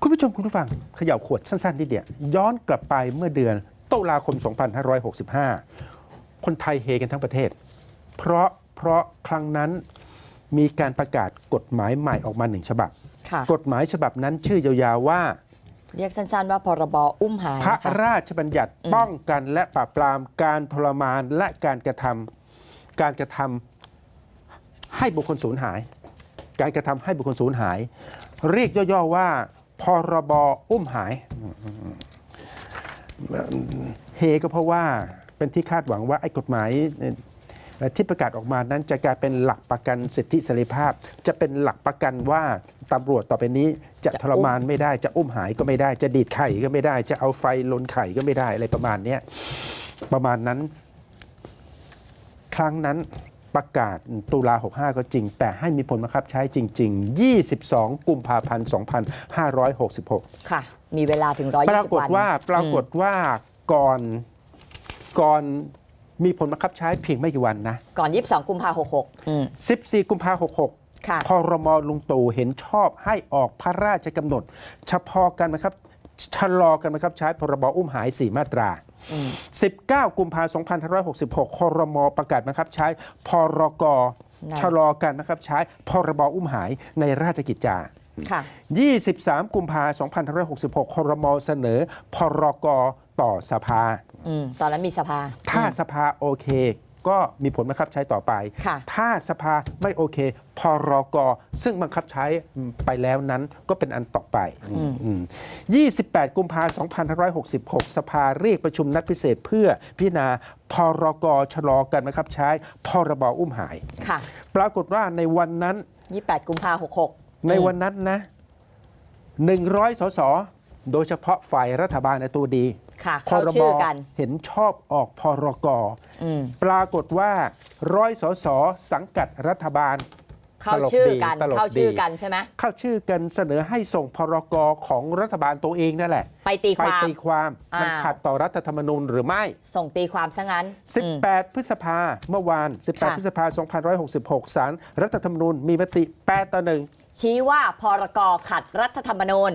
คุณผู้ชมคุณผู้ฟังเขย่าขวดสั้นๆนิดเดียวย้อนกลับไปเมื่อเดือนตุลาคม 2565 คนไทยเฮกันทั้งประเทศ เพราะเพราะครั้งนั้นมีการประกาศกฎหมายใหม่ออกมาหนึ่งฉบับ ค่ะ กฎหมายฉบับนั้นชื่อยาวๆว่า เรียกสั้นๆว่าพรบอุ้มหายพระนะคะ ราชบัญญัติป้องกันและปราบปรามการทรมานและการกระทำการกระทำให้บุคคลสูญหาย การกระทำให้บุคคลสูญหาย เรียกย่อๆว่า พรบอุ้มหาย เฮก็เพราะว่าเป็นที่คาดหวังว่าไอ้กฎหมายที่ประกาศออกมานั้นจะกลายเป็นหลักประกันสิทธิเสรีภาพ จะเป็นหลักประกันว่าตำรวจต่อไปนี้จะจะทรมานไม่ได้จะอุ้มหายก็ไม่ได้ จะดีดไข่ก็ไม่ได้ จะเอาไฟลนไข่ก็ไม่ได้อะไรประมาณนี้ประมาณนั้น ครั้งนั้น ประกาศตุลา 65 ก็จริง แต่ให้มีผลบังคับใช้จริง ๆ 22 กุมภาพันธ์ 2566 ค่ะ มีเวลาถึง 120 วัน ปรากฏว่าปรากฏว่าก่อนก่อนมีผลบังคับใช้เพียงไม่กี่วันนะ ก่อน 22 กุมภาพันธ์66อืม14กุมภาพันธ์ค่ะ66พรมลุงตู่เห็นชอบให้ออกพระราชกำหนด เฉพาะกันนะครับ ชะลอกันนะครับใช้พรบอุ้มหาย 4 มาตราอืม19 กุมภาพันธ์2566 ครมประกาศบังคับใช้พรกนั่นชะลอการบังคับใช้พรบอุ้มหายในราชกิจจาค่ะ23 กุมภาพันธ์2566 ครมเสนอ พรกต่อสภาอืมตอนนั้นมีสภา ถ้าอืมสภาโอเค ก็มีผลบังคับใช้ต่อไป ค่ะถ้าสภาไม่โอเค พรกซึ่งบังคับใช้ไปแล้วนั้นก็เป็นอันต่อไปอืม28 กุมภาพันธ์2566 สภาเรียกประชุมนัดพิเศษเพื่อพิจารณาพรกชะลอการบังคับใช้พรบอุ้มหาย ค่ะ ปรากฏว่าในวันนั้น 28 กุมภาพันธ์66ในวันนั้นนะ 100 สส โดยเฉพาะฝ่ายรัฐบาลในตัวดี ค่ะเข้าชื่อกัน เห็นชอบออกพรกอืมปรากฏว่าร้อยสสสังกัดรัฐบาลเข้าชื่อกันตลกดีเข้าชื่อตลกดีกันใช่ไหมเข้าชื่อกันเสนอให้ส่งพรกของรัฐบาลตัวเองนั่นแหละ ไปตีไปความตีความมันอ้าวขัดต่อรัฐธรรมนูญหรือไม่ ส่งตีความซะงั้นอืม18 พฤษภาเมื่อวาน 18ค่ะพฤษภา2566 ศาลรัฐธรรมนูญมีมติ 8 ต่อ 1 ชี้ว่าพรกขัดรัฐธรรมนูญ